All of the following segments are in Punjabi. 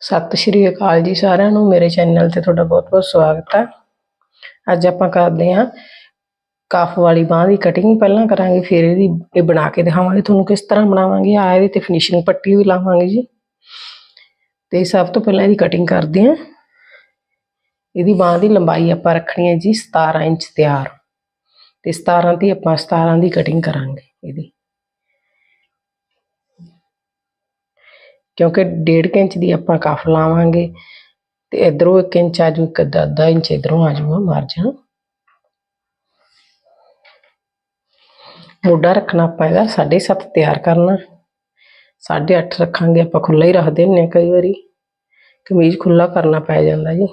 ਸਤਿ ਸ਼੍ਰੀ ਅਕਾਲ ਜੀ ਸਾਰਿਆਂ ਨੂੰ। ਮੇਰੇ ਚੈਨਲ ਤੇ ਤੁਹਾਡਾ ਬਹੁਤ-ਬਹੁਤ ਸਵਾਗਤ ਹੈ। ਅੱਜ ਆਪਾਂ ਕਰਦੇ ਹਾਂ ਕਫ ਵਾਲੀ ਬਾਹ ਦੀ ਕਟਿੰਗ ਪਹਿਲਾਂ ਕਰਾਂਗੇ, ਫਿਰ ਇਹਦੀ ਇਹ ਬਣਾ ਕੇ ਦਿਖਾਵਾਂਗੇ। ਤੁਹਾਨੂੰ ਕਿਸ ਤਰ੍ਹਾਂ ਬਣਾਵਾਂਗੇ? ਆ ਇਹਦੇ ਤੇ ਫਿਨਿਸ਼ਿੰਗ ਪੱਟੀ ਵੀ ਲਾਵਾਂਗੇ ਜੀ। ਤੇ ਸਭ ਤੋਂ ਪਹਿਲਾਂ ਇਹਦੀ ਕਟਿੰਗ ਕਰਦੇ ਹਾਂ। ਇਹਦੀ ਬਾਹ ਦੀ ਲੰਬਾਈ ਆਪਾਂ ਰੱਖਣੀ ਹੈ ਜੀ 17 ਇੰਚ ਤਿਆਰ। ਤੇ 17 ਦੀ ਆਪਾਂ 17 ਦੀ ਕਟਿੰਗ ਕਰਾਂਗੇ ਇਹਦੀ। ਕਿਉਂਕਿ 1.5 ਇੰਚ ਦੀ ਆਪਾਂ ਕਫ ਲਾਵਾਂਗੇ ਤੇ ਇਧਰੋਂ 1 ਇੰਚ ਆ ਜੂ, ਇੱਕ ਅੱਧਾ ਅੱਧਾ ਇੰਚ ਇਧਰੋਂ ਆ ਜੂਗਾ ਮਾਰਜਨ ਮੋਢਾ ਰੱਖਣਾ ਆਪਾਂ ਇਹਦਾ 7.5 ਤਿਆਰ ਕਰਨਾ। 8.5 ਰੱਖਾਂਗੇ, ਆਪਾਂ ਖੁੱਲਾ ਹੀ ਰੱਖਦੇ ਹੁੰਦੇ ਹਾਂ ਕਈ ਵਾਰੀ। ਕਮੀਜ਼ ਖੁੱਲਾ ਕਰਨਾ ਪੈ ਜਾਂਦਾ ਜੀ।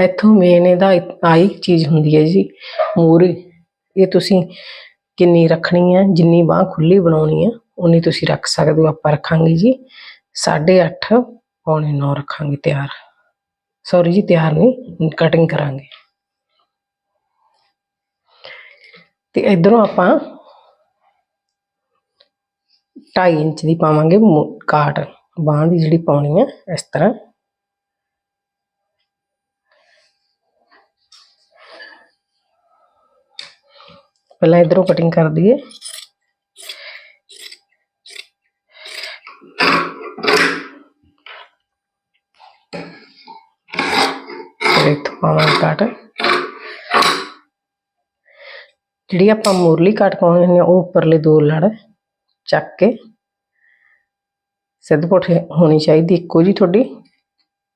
ਇੱਥੋਂ ਮੇਨ ਇਹਦਾ ਆਈ ਚੀਜ਼ ਹੁੰਦੀ ਹੈ ਜੀ ਮੂਰੇ ਇਹ ਤੁਸੀਂ ਕਿੰਨੀ ਰੱਖਣੀ ਹੈ ਜਿੰਨੀ ਬਾਹ ਖੁੱਲੀ ਬਣਾਉਣੀ ਹੈ ਉਨੀ ਤੁਸੀਂ ਰੱਖ ਸਕਦੇ ਹੋ, ਆਪਾਂ ਰੱਖਾਂਗੇ ਜੀ। 8.5 ਪੌਣੇ 9 ਰੱਖਾਂਗੇ ਤਿਆਰ। ਸੌਰੀ ਜੀ, ਤਿਆਰ ਨਹੀਂ ਕਟਿੰਗ ਕਰਾਂਗੇ। ਤੇ ਇਧਰੋਂ ਆਪਾਂ 2.5 ਇੰਚ ਦੀ ਪਾਵਾਂਗੇ ਮੋ- ਕਾਟ। ਬਾਹ ਦੀ ਜਿਹੜੀ ਪਾਉਣੀ ਹੈ ਇਸ ਤਰ੍ਹਾਂ। ਪਹਿਲਾਂ ਇਧਰੋਂ ਕਟਿੰਗ ਕਰ ਦਈਏ ਫਿਰ ਇੱਥੋਂ ਪਾਵਾਂਗੇ ਕਾਟ ਜਿਹੜੀ ਆਪਾਂ ਮੁਰਲੀ ਕੱਟ ਪਾਉਣੀ ਹੁੰਦੀ ਆ, ਉਹ ਉੱਪਰਲੇ ਦੋ ਲੜ ਚੱਕ ਕੇ ਸਿੱਧ ਪੁੱਠੇ ਹੋਣੀ ਚਾਹੀਦੀ, ਇੱਕੋ ਜੀ ਤੁਹਾਡੀ।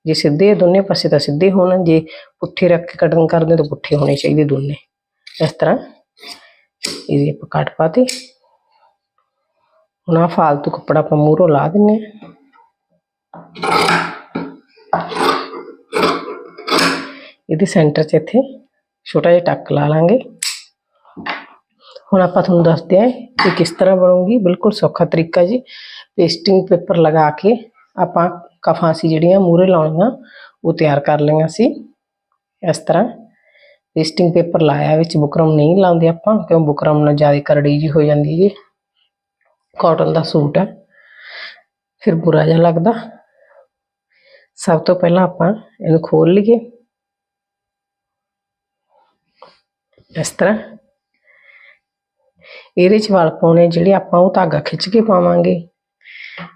ਜੇ ਸਿੱਧੇ ਦੋਨੇ ਪਾਸੇ ਤਾਂ ਸਿੱਧੇ ਹੋਣ, ਜੇ ਪੁੱਠੇ ਰੱਖ ਕੇ ਕਟਿੰਗ ਕਰਦੇ ਤਾਂ ਪੁੱਠੇ ਹੋਣੇ ਚਾਹੀਦੇ ਦੋਨੇ। ਇਸ ਤਰ੍ਹਾਂ ਇਹਦੀ ਆਪਾਂ ਕੱਟ ਪਾਤੀ। ਹੁਣ ਆਹ ਫਾਲਤੂ ਕੱਪੜਾ ਆਪਾਂ ਮੂਹਰੋਂ ਲਾ ਦਿੰਨੇ ਆ। ਇਹਦੇ ਸੈਂਟਰ 'ਚ ਇੱਥੇ ਛੋਟਾ ਜਿਹਾ ਟੱਕ ਲਾ ਲਾਂਗੇ। ਹੁਣ ਆਪਾਂ ਤੁਹਾਨੂੰ ਦੱਸਦੇ ਹਾਂ ਕਿ ਕਿਸ ਤਰ੍ਹਾਂ ਬਣੂਗੀ। ਬਿਲਕੁਲ ਸੌਖਾ ਤਰੀਕਾ ਜੀ। ਪੇਸਟਿੰਗ ਪੇਪਰ ਲਗਾ ਕੇ ਆਪਾਂ ਕਫਾਂ ਸੀ ਜਿਹੜੀਆਂ ਮੂਹਰੇ ਲਾਉਣੀਆਂ, ਉਹ ਤਿਆਰ ਕਰ ਲਈਆਂ ਸੀ। ਇਸ ਤਰ੍ਹਾਂ ਪੇਸਟਿੰਗ ਪੇਪਰ ਲਾਇਆ ਵਿੱਚ ਬੁਕਰਮ ਨਹੀਂ ਲਾਉਂਦੇ ਆਪਾਂ, ਕਿਉਂ ਬੁਕਰਮ ਨਾਲ ਜ਼ਿਆਦਾ ਕਰੜੀ ਜੀ ਹੋ ਜਾਂਦੀ ਜੀ। ਕਾਟਨ ਦਾ ਸੂਟ ਹੈ ਫਿਰ ਬੁਰਾ ਜਿਹਾ ਲੱਗਦਾ। ਸਭ ਤੋਂ ਪਹਿਲਾਂ ਆਪਾਂ ਇਹਨੂੰ ਖੋਲ ਲਈਏ। ਇਸ ਤਰ੍ਹਾਂ। ਇਹਦੇ ਚ ਵਲ ਪਾਉਣੇ ਜਿਹੜੇ ਆਪਾਂ ਉਹ ਧਾਗਾ ਖਿੱਚ ਕੇ ਪਾਵਾਂਗੇ।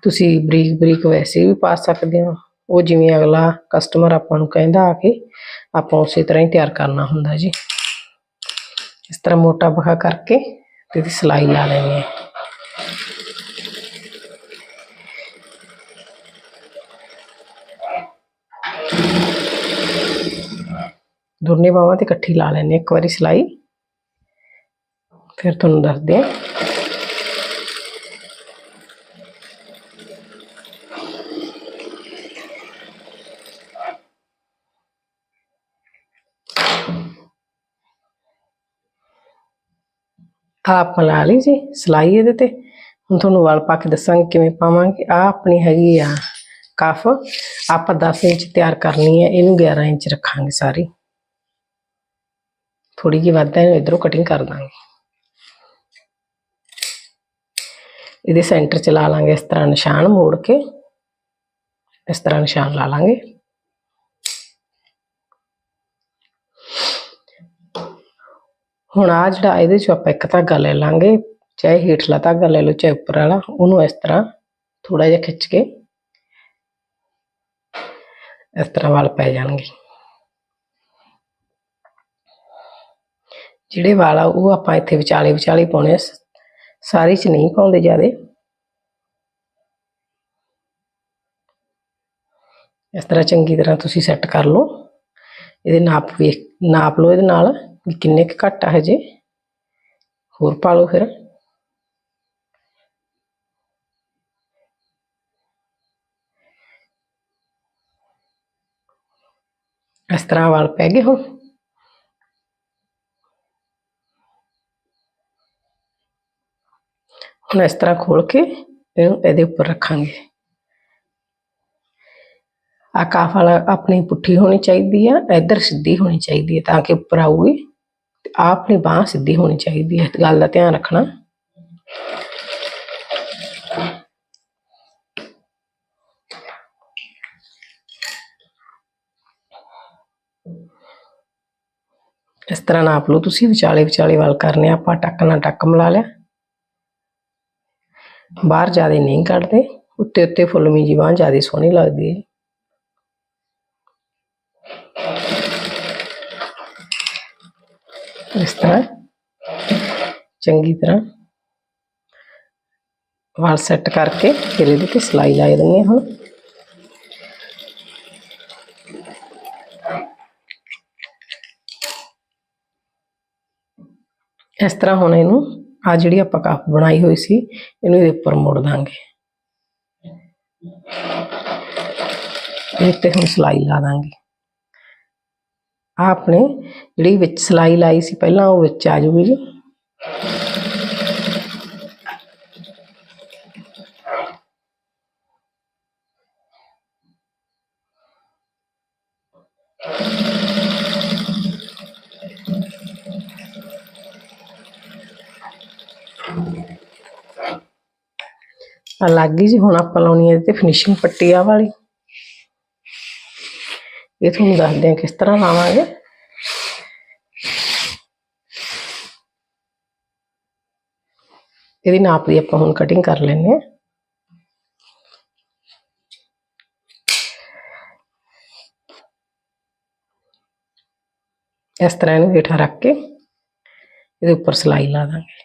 ਤੁਸੀਂ ਬਰੀਕ ਬਰੀਕ ਵੈਸੇ ਵੀ ਪਾ ਸਕਦੇ ਹੋ। ਉਹ ਜਿਵੇਂ ਅਗਲਾ ਕਸਟਮਰ ਆਪਾਂ ਨੂੰ ਕਹਿੰਦਾ ਆ ਕੇ, ਆਪਾਂ ਉਸੇ ਤਰ੍ਹਾਂ ਹੀ ਤਿਆਰ ਕਰਨਾ ਹੁੰਦਾ ਜੀ। ਇਸ ਤਰ੍ਹਾਂ ਮੋਟਾ ਬਖਾ ਕਰਕੇ ਤੇ ਇਹਦੀ ਸਿਲਾਈ ਲਾ ਲੈਣੀ ਹੈ। ਦੋਨੇ ਬਾਹਾਂ ਤੇ ਇਕੱਠੀ ਲਾ ਲੈਣੀ ਇੱਕ ਵਾਰੀ ਸਿਲਾਈ। ਫਿਰ ਤੁਹਾਨੂੰ ਦੱਸਦੇ ਹਾਂ। ਆਪ ਲਾ ਲਈ ਜੀ, ਸਿਲਾਈ ਇਹਦੇ ਤੇ। ਹੁਣ ਤੁਹਾਨੂੰ ਵਲ ਪਾ ਕੇ ਦੱਸਾਂਗੇ ਕਿਵੇਂ ਪਾਵਾਂਗੇ। ਆ ਆਪਣੀ ਹੈਗੀ ਆ, ਕਫ। ਆਪਾਂ 10 ਇੰਚ ਤਿਆਰ ਕਰਨੀ ਹੈ, ਇਹਨੂੰ 11 ਇੰਚ ਰੱਖਾਂਗੇ ਸਾਰੀ। ਥੋੜੀ ਜਿਹੀ ਵੱਧ ਹੈ ਇਹਨੂੰ ਇਧਰੋਂ ਕਟਿੰਗ ਕਰ ਦਾਂਗੇ ਇਹਦੇ ਸੈਂਟਰ ਚ ਲਾ ਲਾਂਗੇ ਇਸ ਤਰ੍ਹਾਂ ਨਿਸ਼ਾਨ ਮੋੜ ਕੇ ਇਸ ਤਰ੍ਹਾਂ ਨਿਸ਼ਾਨ ਲਾ ਲਾਂਗੇ ਹੁਣ ਆ ਜਿਹੜਾ ਇਹਦੇ ਚ ਆਪਾਂ ਇੱਕ ਧਾਗਾ ਲੈ ਲਾਂਗੇ ਚਾਹੇ ਹੇਠਲਾ ਧਾਗਾ ਲੈ ਲਓ ਚਾਹੇ ਉੱਪਰ ਵਾਲਾ ਉਹਨੂੰ ਇਸ ਤਰ੍ਹਾਂ ਥੋੜਾ ਜਿਹਾ ਖਿੱਚ ਕੇ ਇਸ ਤਰ੍ਹਾਂ ਵਾਲ ਪੈ ਜਾਣਗੇ ਜਿਹੜੇ ਵਾਲ ਆ ਉਹ ਆਪਾਂ ਇੱਥੇ ਵਿਚਾਲੇ ਵਿਚਾਲੇ ਪਾਉਣੇ ਆ ਸਾਰੇ ਚ ਨਹੀਂ ਪਾਉਂਦੇ ਜਿਆਦੇ। ਇਸ ਤਰ੍ਹਾਂ ਚੰਗੀ ਤਰ੍ਹਾਂ ਤੁਸੀਂ ਸੈੱਟ ਕਰ ਲਓ। ਇਹਦੇ ਨਾਪ ਵੇਖ ਨਾਪ ਲਓ ਇਹਦੇ ਨਾਲ ਵੀ ਕਿੰਨੇ ਕੁ ਘੱਟ ਆ ਹਜੇ। ਹੋਰ ਪਾ ਲਓ ਫਿਰ। ਇਸ ਤਰ੍ਹਾਂ ਵਾਲ ਪੈ ਗਏ ਹੁਣ। हम इस तरह खोल के ये उपर रखा आकाफ वाला अपनी पुठी होनी चाहिए है इधर सीधी होनी चाहिए है ता कि उपर आऊगी अपनी बह सीधी होनी चाहिए है गल का ध्यान रखना इस तरह नाप लो तुम विचाले विचाले वाल करने आप टक ना टक मिला लिया ਬਾਹਰ ਜ਼ਿਆਦਾ ਨਹੀਂ ਕੱਢਦੇ, ਉੱਤੇ ਉੱਤੇ ਫੁੱਲਮੀ ਜੀ ਬਾਂਹ ਜ਼ਿਆਦਾ ਸੋਹਣੀ ਲੱਗਦੀ ਹੈ। ਇਸ ਤਰ੍ਹਾਂ, ਚੰਗੀ ਤਰ੍ਹਾਂ ਵਾਲ ਸੈੱਟ ਕਰਕੇ ਫਿਰ ਇਹਦੇ ਤੇ ਸਿਲਾਈ ਲਾ ਦਿੰਦੇ ਹਾਂ ਹੁਣ। ਇਸ ਤਰ੍ਹਾਂ ਹੁਣ ਇਹਨੂੰ ਆ ਜਿਹੜੀ ਆਪਾਂ ਕੱਪ ਬਣਾਈ ਹੋਈ ਸੀ, ਇਹਨੂੰ ਇਹਦੇ ਉੱਪਰ ਮੋੜ ਦਾਂਗੇ। ਇਹ ਤੇ ਹੁਣ ਸਿਲਾਈ ਲਾ ਦਾਂਗੇ। ਆ ਆਪਣੇ ਜਿਹੜੀ ਵਿੱਚ ਸਿਲਾਈ ਲਾਈ ਸੀ, ਪਹਿਲਾਂ ਉਹ ਵਿੱਚ ਆ ਜੂਗੀ ਜੀ। ਆ ਲੱਗ ਗਈ ਜੀ ਹੁਣ ਆਪਾਂ ਲਾਉਣੀ ਹੈ ਇਹਦੇ ਤੇ ਫਿਨਿਸ਼ਿੰਗ ਪੱਟੀ ਆ ਵਾਲੀ। ਇਹ ਤੁਹਾਨੂੰ ਦੱਸਦੇ ਆ ਕਿਸ ਤਰ੍ਹਾਂ ਲਾਵਾਂਗੇ। ਇਹਦੀ ਨਾਪ ਦੀ ਆਪਾਂ ਹੁਣ ਕਟਿੰਗ ਕਰ ਲੈਂਦੇ ਹਾਂ ਇਸ ਤਰ੍ਹਾਂ ਇਹਨੂੰ ਹੇਠਾਂ ਰੱਖ ਕੇ ਇਹਦੇ ਉੱਪਰ ਸਿਲਾਈ ਲਾ ਦਾਂਗੇ।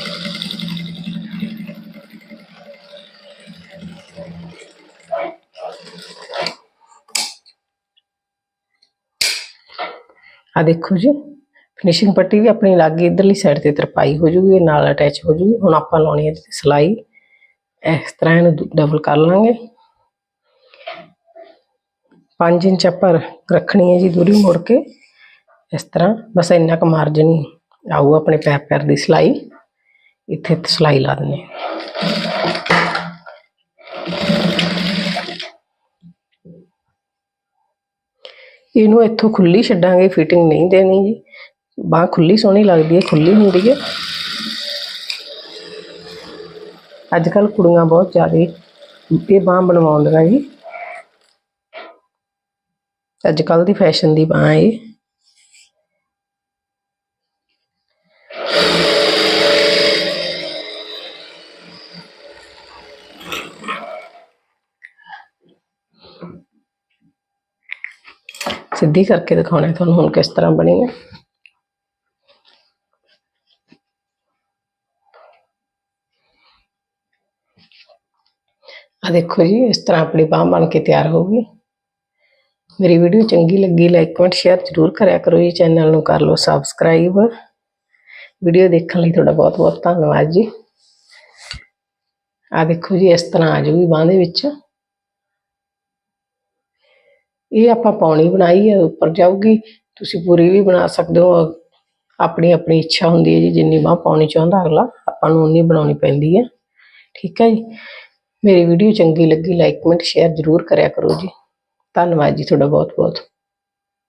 ਆ ਦੇਖੋ ਜੀ ਫਿਨਿਸ਼ਿੰਗ ਪੱਟੀ ਵੀ ਆਪਣੀ ਲੱਗ ਗਈ ਇਧਰਲੀ ਸਾਈਡ ਤੇ ਤਰਪਾਈ ਹੋ ਜੂਗੀ ਨਾਲ ਅਟੈਚ ਹੋ ਜੂਗੀ। ਹੁਣ ਆਪਾਂ ਲਾਉਣੀ ਹੈ ਤੇ ਸਿਲਾਈ। ਇਸ ਤਰ੍ਹਾਂ ਇਹਨੂੰ ਡਬਲ ਕਰ ਲਾਂਗੇ। 5 ਇੰਚ ਆਪਾਂ ਰੱਖਣੀ ਹੈ ਜੀ ਦੂਰੀ ਮੋੜ ਕੇ। ਇਸ ਤਰ੍ਹਾਂ, ਬਸ ਇੰਨਾ ਕੁ ਮਾਰਜਨ ਆਊ ਆਪਣੇ ਪੈਰ ਪੈਰ ਦੀ ਸਿਲਾਈ। ਇੱਥੇ ਤੇ ਸਿਲਾਈ ਲਾ ਦਿੰਦੇ ਹਾਂ ਇਹਨੂੰ ਇੱਥੋਂ ਖੁੱਲੀ ਛੱਡਾਂਗੇ ਫਿਟਿੰਗ ਨਹੀਂ ਦੇਣੀ ਜੀ। ਬਾਹ ਖੁੱਲੀ ਸੋਹਣੀ ਲੱਗਦੀ ਹੈ ਖੁੱਲੀ ਹੁੰਦੀ ਹੈ। ਅੱਜ ਕੱਲ ਕੁੜੀਆਂ ਬਹੁਤ ਜ਼ਿਆਦਾ ਇਹ ਬਾਹ ਬਣਵਾਉਂਦੀਆਂ ਜੀ। ਅੱਜ ਕੱਲ ਦੀ ਫੈਸ਼ਨ ਦੀ ਬਾਹ ਇਹ। ਸਿੱਧੀ ਕਰਕੇ ਦਿਖਾਉਣਾ ਤੁਹਾਨੂੰ ਹੁਣ ਕਿਸ ਤਰ੍ਹਾਂ ਬਣੀ ਹੈ ਆ ਦੇਖੋ ਜੀ, ਇਸ ਤਰ੍ਹਾਂ ਆਪਣੀ ਬਾਹ ਬਣ ਕੇ ਤਿਆਰ ਹੋਊਗੀ ਮੇਰੀ ਵੀਡੀਓ ਚੰਗੀ ਲੱਗੀ ਲਾਈਕ ਕਮੈਂਟ ਸ਼ੇਅਰ ਜ਼ਰੂਰ ਕਰਿਆ ਕਰੋ ਜੀ ਚੈਨਲ ਨੂੰ ਕਰ ਲਓ ਸਬਸਕ੍ਰਾਈਬ ਵੀਡੀਓ ਦੇਖਣ ਲਈ ਤੁਹਾਡਾ ਬਹੁਤ ਬਹੁਤ ਧੰਨਵਾਦ ਜੀ। ਆ ਦੇਖੋ ਜੀ, ਇਸ ਤਰ੍ਹਾਂ ਆ ਜੂਗੀ ਬਾਹ ਦੇ ਵਿੱਚ। ਇਹ ਆਪਾਂ ਪੌਣੀ ਬਣਾਈ ਹੈ ਉੱਪਰ ਜਾਊਗੀ। ਤੁਸੀਂ ਪੂਰੀ ਵੀ ਬਣਾ ਸਕਦੇ ਹੋ। ਆਪਣੀ ਆਪਣੀ ਇੱਛਾ ਹੁੰਦੀ ਹੈ ਜੀ, ਜਿੰਨੀ ਬਾਹ ਪਾਉਣੀ ਚਾਹੁੰਦਾ ਅਗਲਾ, ਆਪਾਂ ਨੂੰ ਉਨੀ ਬਣਾਉਣੀ ਪੈਂਦੀ ਹੈ। ਠੀਕ ਹੈ ਜੀ। ਮੇਰੀ ਵੀਡੀਓ ਚੰਗੀ ਲੱਗੀ ਲਾਈਕ ਕਮੈਂਟ ਸ਼ੇਅਰ ਜ਼ਰੂਰ ਕਰਿਆ ਕਰੋ ਜੀ। ਧੰਨਵਾਦ ਜੀ, ਤੁਹਾਡਾ ਬਹੁਤ ਬਹੁਤ